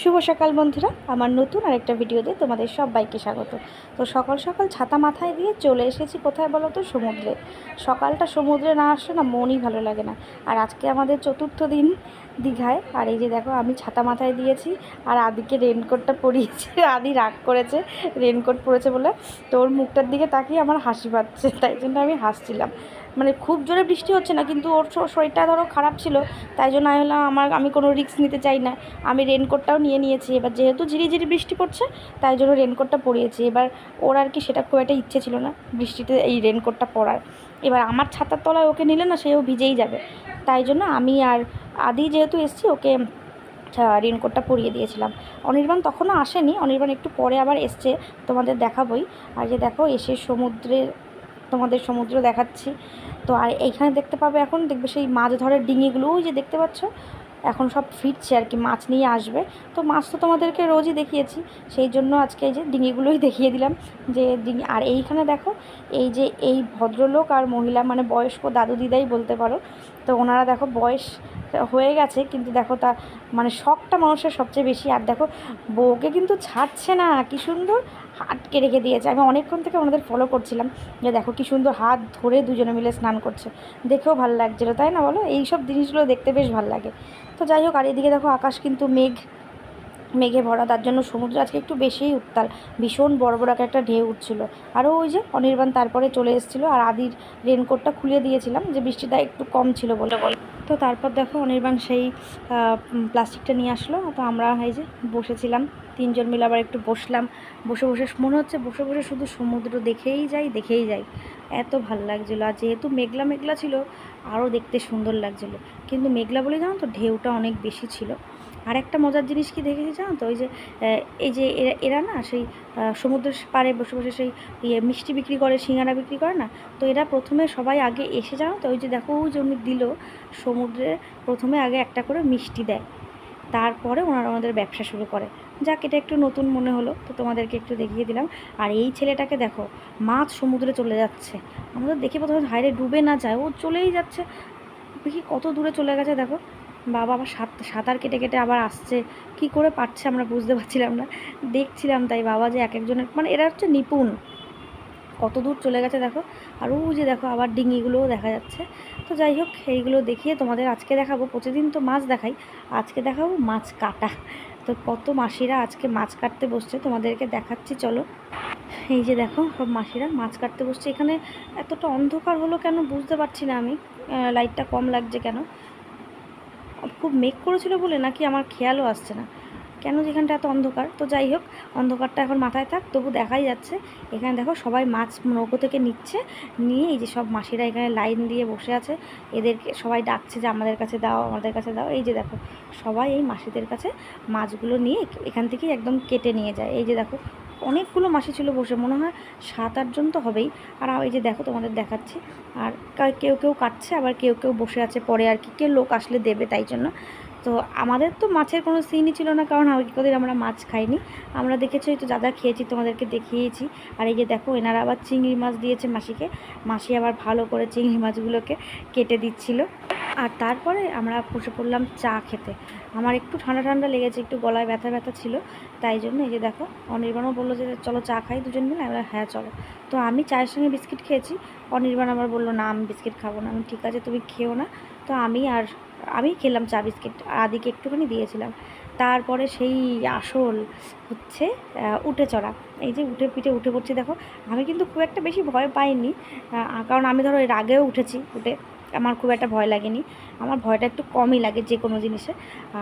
শুভ সকাল বন্ধুরা। আমার নতুন আরেকটা ভিডিওতে তোমাদের সবাইকে স্বাগত। তো সকাল সকাল ছাতা মাথায় দিয়ে চলে এসেছি কোথায় বলো তো? সমুদ্রে। সকালটা সমুদ্রে না আসলে না মনই ভালো লাগে না। আর আজকে আমাদের চতুর্থ দিন। দীঘায়। আর এই যে দেখো, আমি ছাতা মাথায় দিয়েছি, আর আদিকে রেনকোটটা পরিয়েছি, আদি রাগ করেছে রেনকোট পরেছে বলে। তো ওর মুখটার দিকে তাকিয়ে আমার হাসি পাচ্ছে, তাই জন্য আমি হাসছিলাম। মানে খুব জোরে বৃষ্টি হচ্ছে না, কিন্তু ওর শরীরটা ধরো খারাপ ছিল, তাই জন্য আমি হলাম আমার আমি কোনো রিস্ক নিতে চাই না। আমি রেনকোটটাও নিয়ে নিয়েছি। এবার যেহেতু ঝিরিঝিরি বৃষ্টি পড়ছে, তাই জন্য রেনকোটটা পরিয়েছি। এবার ওর আর কি সেটা খুব একটা ইচ্ছে ছিল না, বৃষ্টিতে এই রেনকোটটা পরার। এবার আমার ছাতার তলায় ওকে নিলে না সেও ভিজেই যাবে। তাই জন্য আমি আর আদি যেহেতু এসছি, ওকে রেনকোটটা পরিয়ে দিয়েছিলাম। অনির্বাণ তখনও আসেনি, অনির্বাণ একটু পরে আবার এসছে, তোমাদের দেখাবই। আর যে দেখো, এসে সমুদ্রে তোমাদের সমুদ্র দেখাচ্ছি। তো আর এইখানে দেখতে পাবে এখন, দেখবে সেই মাছ ধরার ডিঙিগুলো, ওই যে দেখতে পাচ্ছ? এখন সব ফিরছে আর কি, মাছ নিয়ে আসবে। তো মাছ তো তোমাদেরকে রোজই দেখিয়েছি, সেই জন্য আজকে এই যে ডিঙিগুলোই দেখিয়ে দিলাম। যে ডিঙি, আর এইখানে দেখো, এই যে এই ভদ্রলোক আর মহিলা মানে বয়স্ক দাদু দিদাই বলতে পারো, তো ওনারা দেখো বয়স হয়ে গেছে, কিন্তু দেখো তা মানে শখটা মানুষের সবচেয়ে বেশি। আর দেখো, বউকে কিন্তু ছাড়ছে না, কি সুন্দর আটকে রেখে দিয়েছে। আমি অনেকক্ষণ থেকে ওনাদের ফলো করছিলাম যে দেখো কি সুন্দর হাত ধরে দুজনে মিলে স্নান করছে। দেখেও ভালো লাগছিল তাই না বলো? এই সব জিনিসগুলো দেখতে বেশ ভালো লাগে। তো যাই হোক, আর এদিকে দেখো আকাশ কিন্তু মেঘ, মেঘে ভরা, তার জন্য সমুদ্র আজকে একটু বেশিই উত্তাল। ভীষণ বড় বড় এক একটা ঢেউ উঠছিল। আরও ওই যে অনির্বাণ তারপরে চলে এসেছিল, আর আদির রেনকোটটা খুলে দিয়েছিলাম যে বৃষ্টিটা একটু কম ছিল বলে বল তো তারপর দেখো অনির্বাণ সেই প্লাস্টিকটা নিয়ে আসলো। তো আমরা এই যে বসেছিলাম, তিনজন মিলে আবার একটু বসলাম। বসে বসে মনে হচ্ছে বসে বসে শুধু সমুদ্র দেখেই যাই দেখেই যাই। এত ভালো লাগছিল। আর যেহেতু মেঘলা মেঘলা ছিল আরও দেখতে সুন্দর লাগছিল। কিন্তু মেঘলা বলে জানো তো, ঢেউটা অনেক বেশি ছিল। আর একটা মজার জিনিস কি দেখেছি জানো তো? ওই যে এই যে এরা এরা না সেই সমুদ্র সমুদ্রের পাড়ে বসে বসে সেই ইয়ে মিষ্টি বিক্রি করে, সিঙ্গারা বিক্রি করে না? তো এরা প্রথমে সবাই আগে এসে জানো তো, ওই যে দেখো যে উনি দিল সমুদ্রে প্রথমে আগে একটা করে মিষ্টি দেয়। তারপরে ওনারা আমাদের ব্যবসা শুরু করে। যাক, এটা একটু নতুন মনে হলো, তো তোমাদেরকে একটু দেখিয়ে দিলাম। আর এই ছেলেটাকে দেখো, মাছ সমুদ্রে চলে যাচ্ছে। আমাদের দেখে প্রথমে হাইরে ডুবে না যায়, ও চলেই যাচ্ছে। দেখি কত দূরে চলে গেছে, দেখো। বাবা আবার সাত, সাঁতার কেটে কেটে আবার আসছে। কি করে পারছে আমরা বুঝতে পারছিলাম না। দেখছিলাম তাই বাবা যে এক একজনের মানে এরা হচ্ছে নিপুণ। কত দূর চলে গেছে দেখো। আর ও যে দেখো, আবার ডিঙিগুলোও দেখা যাচ্ছে। তো যাই হোক, এইগুলো দেখিয়ে তোমাদের আজকে দেখাবো। প্রতিদিন তো মাছ দেখাই, আজকে দেখাবো মাছ কাটা। তো কত মাসিরা আজকে মাছ কাটতে বসছে, তোমাদেরকে দেখাচ্ছি, চলো। এই যে দেখো, সব মাসিরা মাছ কাটতে বসছে। এখানে এতটা অন্ধকার হলো কেন বুঝতে পারছি না আমি। লাইটটা কম লাগছে কেন? খুব মেঘ করেছিল বলে নাকি আমার খেয়ালও আসছে না। কেন যেখানটা এত অন্ধকার? তো যাই হোক, অন্ধকারটা এখন মাথায় থাক, তবু দেখাই যাচ্ছে। এখানে দেখো সবাই মাছ নৌকো থেকে নিচ্ছে, নিয়ে এই যে সব মাসিরা এখানে লাইন দিয়ে বসে আছে। এদেরকে সবাই ডাকছে যে আমাদের কাছে দাও, আমাদের কাছে দাও। এই যে দেখো, সবাই এই মাসিদের কাছে মাছগুলো নিয়ে এখান থেকেই একদম কেটে নিয়ে যায়। এই যে দেখো, অনেকগুলো মাসি ছিল বসে, মনে হয় সাত আটজন তো হবেই। আর এই যে দেখো, তোমাদের দেখাচ্ছি। আর কেউ কেউ কাটছে, আবার কেউ কেউ বসে আছে পরে আর কি। কেউ লোক আসলে দেবে তাই জন্য। তো আমাদের তো মাছের কোনো সিনই ছিল না, কারণ আগে কদিন আমরা মাছ খাইনি। আমরা দেখেছি তো যা যা খেয়েছি, তোমাদেরকে দেখিয়েছি। আর এই যে দেখো, এনারা আবার চিংড়ি মাছ দিয়েছে মাসিকে। মাসি আবার ভালো করে চিংড়ি মাছগুলোকে কেটে দিচ্ছিল। আর তারপরে আমরা বসে পড়লাম চা খেতে। আমার একটু ঠান্ডা ঠান্ডা লেগেছে, একটু গলায় ব্যথা ব্যথা ছিল। তাই জন্য এই যে দেখো, অনির্বাণও বলল যে চলো চা খাই দুজন মিলে। আমরা হ্যাঁ চলো। তো আমি চায়ের সঙ্গে বিস্কিট খেয়েছি। অনির্বাণ আবার বলল, না, আমি বিস্কিট খাব না। আমি ঠিক আছে, তুমি খেও না। তো আমি আর আমি খেলাম চা বিস্কিট, আদিকে একটুখানি দিয়েছিলাম। তারপরে সেই আসল হচ্ছে উঠে চড়া। এই যে উঠে পিঠে উঠে পড়ছি, দেখো, আমি কিন্তু খুব একটা বেশি ভয় পাইনি কারণ আমি ধরো এর আগেও উঠেছি উঠে। আমার খুব একটা ভয় লাগেনি। আমার ভয়টা একটু কমই লাগে যে কোনো জিনিসে।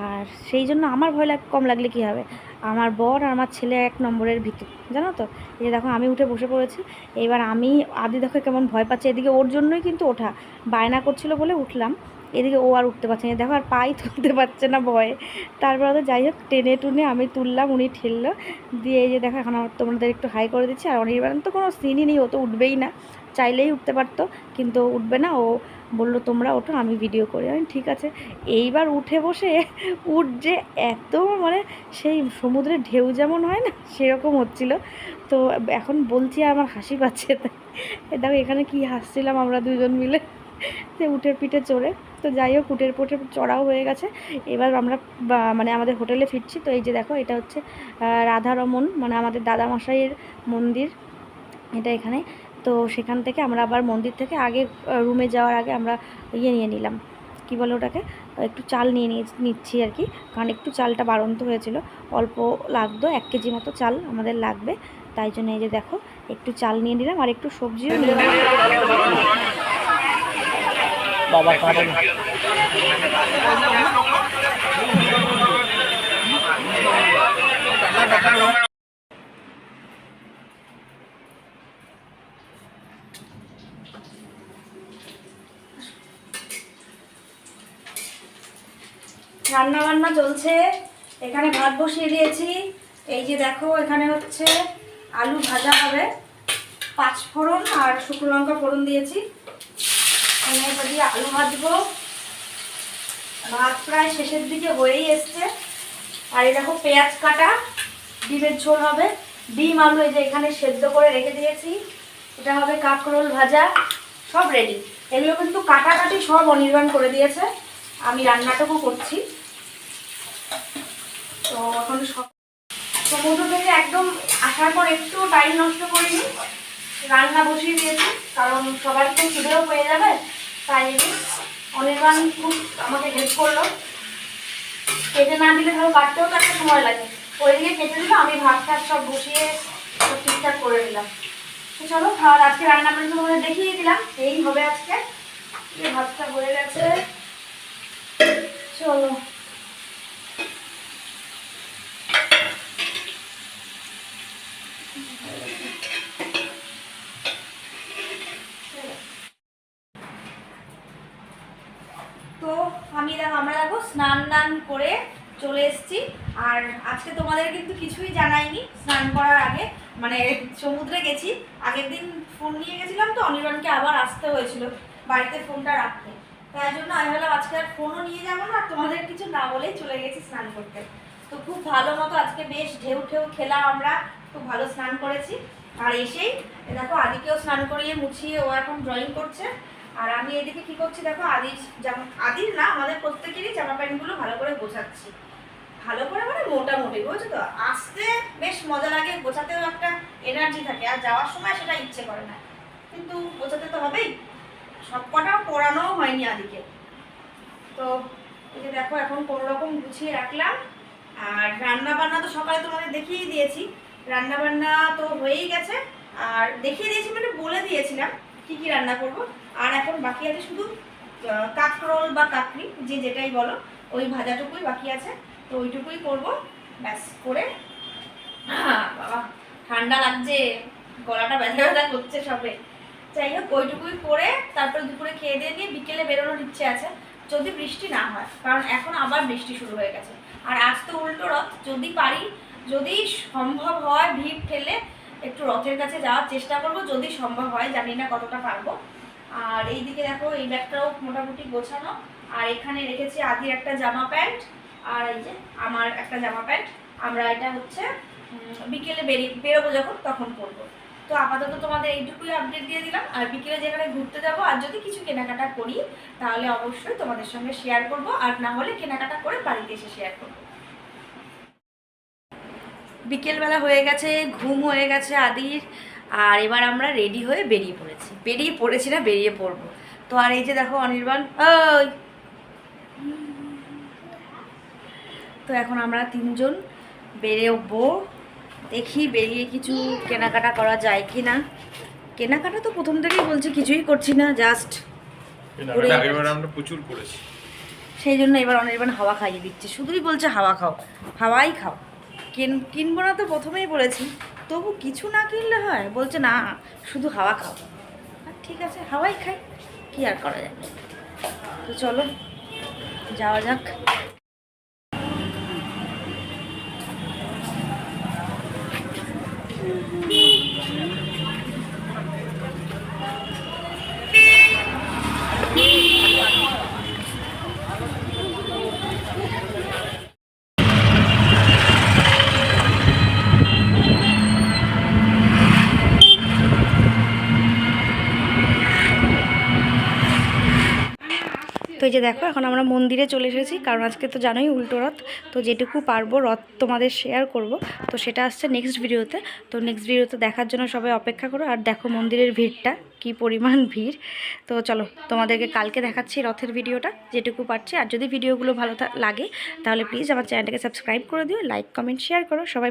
আর সেই জন্য আমার ভয় লাগ, কম লাগলে কী হবে? আমার বর আর আমার ছেলে এক নম্বরের ভিতর জানো তো? এই যে দেখো, আমি উঠে বসে পড়েছি। এবার আমি, আদি দেখো কেমন ভয় পাচ্ছে। এদিকে ওর জন্যই কিন্তু ওঠা। বায়না করছিল বলে উঠলাম। এদিকে ও আর উঠতে পারছে না। দেখো আর পাই তুলতে পারছে না ভয়ে। তারপরে তো যাই হোক, টেনে টুনে আমি তুললাম, উনি ঠেললো। দিয়ে এই যে দেখো, এখন আমার তোমাদের একটু হাই করে দিচ্ছি। আর অনির্বাণ তো কোনো সিনই নেই, ও তো উঠবেই না। চাইলেই উঠতে পারতো, কিন্তু উঠবে না। ও বলল, তোমরা ওঠো, আমি ভিডিও করি। আমি ঠিক আছে। এইবার উঠে বসে উঠ যে এত মানে সেই সমুদ্রের ঢেউ যেমন হয় না, সেরকম হচ্ছিল। তো এখন বলছি আমার হাসি পাচ্ছে দেখো, এখানে কি হাসছিলাম আমরা দুজন মিলে। সে উটের পিঠে চড়ে। তো যাই হোক, উটের পিঠে চড়াও হয়ে গেছে। এবার আমরা মানে আমাদের হোটেলে ফিরছি। তো এই যে দেখো, এটা হচ্ছে রাধারমন মানে আমাদের দাদামশাইয়ের মন্দির। এটা এখানে। তো সেখান থেকে আমরা আবার মন্দির থেকে আগে রুমে যাওয়ার আগে আমরা ইয়ে নিয়ে নিলাম। কি বলে ওটাকে? একটু চাল নিয়ে নিয়ে নিচ্ছি আর কি। কারণ একটু চালটা বাড়ন্ত হয়েছিল। অল্প লাগতো, এক কেজি মতো চাল আমাদের লাগবে। তাই জন্য এই যে দেখো, একটু চাল নিয়ে নিলাম আর একটু সবজিও নিয়ে নিলাম। বাবা কাটে না রান্না বান্না চলছে। এখানে ভাত বসিয়ে দিয়েছি। এই যে দেখো এখানে হচ্ছে আলু ভাজা হবে। পাঁচ ফোড়ন আর শুকনো লঙ্কা ফোড়ন দিয়েছি। আলু ভাজবো। ভাত প্রায় শেষের দিকে হয়েই এসছে। আর এই দেখো পেঁয়াজ কাটা, ডিমের ঝোল হবে। ডিম আলু এই যে এখানে সেদ্ধ করে রেখে দিয়েছি। এটা হবে কাঁকরোল ভাজা, সব রেডি এগুলো কিন্তু কাটাকাটি সব অনির্বাণ করে দিয়েছে। আমি রান্নাটুকু করছি। তো এখন সব সমুদ্র থেকে একদম আসার পর একটু টাইম নষ্ট করিনি। রান্না বসিয়ে দিয়েছি, কারণ সবার তো খিদেও হয়ে যাবে, তাই অনির্বাণ খুব আমাকে হেল্প করল। কেটে না দিলে ধরো কাটতেও তো একটা সময় লাগে। ওইদিকে কেটে দিল, আমি ভাত টাত সব বসিয়ে সব ঠিকঠাক করে দিলাম তো চলো খাওয়া আজকে রান্না করে তোমাদের দেখিয়ে দিলাম, এই হবে আজকে। ভাতটা হয়ে গেছে। চলো তো আমি দেখো আমরা স্নান করে চলে এসেছি। আর আজকে তোমাদের কিন্তু কিছুই জানাইনি, স্নান করার আগে। মানে সমুদ্রে গেছি, আগের দিন ফোন নিয়ে গেছিলাম তো অনির্বাণকে আবার আসতে হয়েছিল বাড়িতে ফোনটা রাখতে। তাই জন্য আমি ভাবলাম আজকে আর ফোনও নিয়ে যাব না তোমাদের কিছু না বলেই চলে গেছি স্নান করতে। তো খুব ভালো মতো আজকে বেশ ঢেউ ঢেউ খেলাম আমরা, খুব ভালো স্নান করেছি। আর এসেই দেখো, আদিকেও স্নান করিয়ে মুছিয়ে ও এখন ড্রয়িং করছে। আর আমি এদিকে কি করছি দেখো, আদির জামা, আদির না, আমাদের প্রত্যেকেরই জামা প্যান্টগুলো ভালো করে গোছাচ্ছি। ভালো করে মানে মোটামুটি, বুঝছ তো? আসতে বেশ মজা লাগে, গোছাতেও একটা এনার্জি থাকে, আর যাওয়ার সময় সেটা ইচ্ছে করে না। কিন্তু গোছাতে তো হবেই। সব কটা পড়ানোও হয়নি আদিকে। তো এই যে দেখো, এখন কোনো রকম গুছিয়ে রাখলাম। আর রান্না বান্না তো সকালে তোমাদের দেখিয়ে দিয়েছি। রান্না বান্না তো হয়েই গেছে। আর দেখিয়ে দিয়েছি মানে বলে দিয়েছিলাম। কি কি রান্না করব? আর এখন বাকি আছে শুধু কাঁকরোল বা কাকড়ি, যে যেটাই বলো, ওই ভাজাটুকুই বাকি আছে, তো ওইটুকুই করব। ব্যাস, করে বাবা, ঠান্ডা লাগছে, গলাটা ব্যথা ব্যথা করছে সবে। যাই হোক, ওইটুকুই করে, তারপরে দুপুরে খেয়ে দিয়ে নিয়ে বিকেলে বেরোনোর ইচ্ছে আছে, যদি বৃষ্টি না হয়, কারণ এখন আবার বৃষ্টি শুরু হয়ে গেছে। আর আজ তো উল্টো রথ, যদি পারি, যদি সম্ভব হয় ভিড় ঠেলে একটু রথের কাছে যাওয়ার চেষ্টা করব, যদি সম্ভব হয়, জানি না কতটা পারব। আর এইদিকে দেখো, এই ব্যাগটাও মোটামুটি গোছানো। আর এখানে রেখেছি আদির একটা জামা প্যান্ট, আর এই যে আমার একটা জামা প্যান্ট। আমরা এটা হচ্ছে বিকেলে বেরিয়ে বেরোবো যখন, তখন পরবো। তো আপাতত তোমাদের এইটুকুই আপডেট দিয়ে দিলাম। আর বিকেলে যেখানে ঘুরতে যাব, আর যদি কিছু কেনাকাটা করি, তাহলে অবশ্যই তোমাদের সঙ্গে শেয়ার করব। আর না হলে কেনাকাটা করে বাড়িতে এসে শেয়ার করব। বিকেলবেলা হয়ে গেছে ঘুম হয়ে গেছে আদির আর এবার আমরা রেডি হয়ে বেরিয়ে পড়েছি। বেরিয়ে পড়েছি না বেরিয়ে পড়ব। তো আর এই যে দেখো অনির্বাণ ওই। তো এখন আমরা তিনজন বেরোবো। দেখি বেরিয়ে কিছু কেনাকাটা করা যায় কি না কেনাকাটা তো প্রথম থেকেই বলছি কিছুই করছি না জাস্ট সেই জন্য এবার অনির্বাণ হাওয়া খাইয়ে দিচ্ছে। শুধুই বলছে হাওয়া খাও হাওয়াই খাও। কিন, কিনবো না তো প্রথমেই বলেছি। তবু কিছু না কিনলে হয়? বলছে, না, শুধু হাওয়া খাও। ঠিক আছে, হাওয়াই খাই। কি আর করা যায় তো চলো, যাওয়া যাক। এই যে দেখো, এখন আমরা মন্দিরে চলে এসেছি। কারণ আজকে তো জানোই উল্টো রথ। তো যেটুকু পারব রথ তোমাদের শেয়ার করব। তো সেটা আসছে নেক্সট ভিডিওতে তো। নেক্সট ভিডিওতে দেখার জন্য সবাই অপেক্ষা করো। আর দেখো মন্দিরের ভিড়টা, কি পরিমাণ ভিড়। তো চলো, তোমাদেরকে কালকে দেখাচ্ছি রথের ভিডিওটা যেটুকু পারছি। আর যদি ভিডিওগুলো ভালো লাগে, তাহলে প্লিজ আমার চ্যানেলটাকে সাবস্ক্রাইব করে দিও লাইক কমেন্ট শেয়ার করো। সবাই